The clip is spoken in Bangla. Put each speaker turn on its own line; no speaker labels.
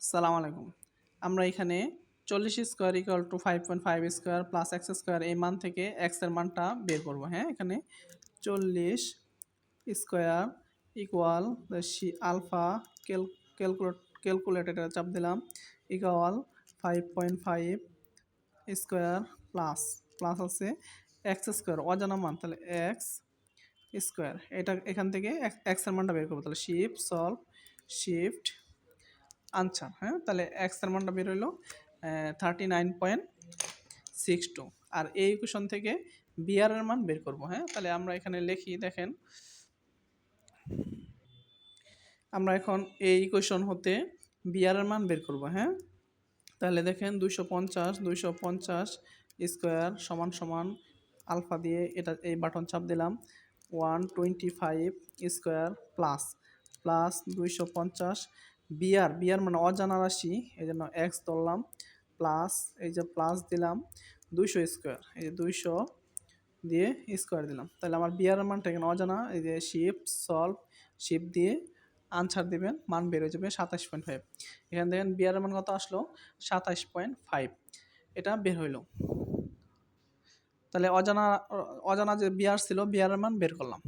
সালাম আলাইকুম। আমরা এখানে চল্লিশ square equal to five point five square plus x square এই মান থেকে এক্সের মানটা বের করব হ্যাঁ? এখানে চল্লিশ square equal alpha cal calculate ক্যালকুলেটারে চাপ দিলাম equal five point five square plus plus আছে এক্স স্কোয়ার অজানা মান, তাহলে এক্স স্কোয়ার এটা এখান থেকে এক্সের মানটা বের করব, তাহলে শিফট সলভ শিফট আনসার হ্যাঁ তাহলে এক্সের মানটা বের হইল thirty nine point six two আর এই ইকুয়েশন থেকে বিআর এর মান বের করব হ্যাঁ তাহলে আমরা এখানে লিখি, দেখেন। আমরা এখন এই ইকুয়েশন হতে বিআর এর মান বের করব হ্যাঁ। তাহলে দেখেন দুইশো পঞ্চাশ দুইশো পঞ্চাশ স্কোয়ার সমান সমান আলফা দিয়ে এটা, এই বাটন চাপ দিলাম one twenty five square plus plus দুইশো পঞ্চাশ বিআর বিআর মানে অজানা রাশি এই জন্য এক্স ধরলাম প্লাস এই যে প্লাস দিলাম, দুইশো স্কোয়ার এই যে দুইশো দিয়ে স্কোয়ার দিলাম। তাহলে আমার বিআর মানটা এখানে অজানা, এই যে শিফট সলভ শিফট দিয়ে আনসার দিবেন, মান বের হয়ে যাবে সাতাশ পয়েন্ট ফাইভ এখানে দেখেন বিআর মান কত আসলো? সাতাশ পয়েন্ট ফাইভ এটা বের হইল। তাহলে অজানা অজানা যে বিআর ছিল বিআর মান বের করলাম।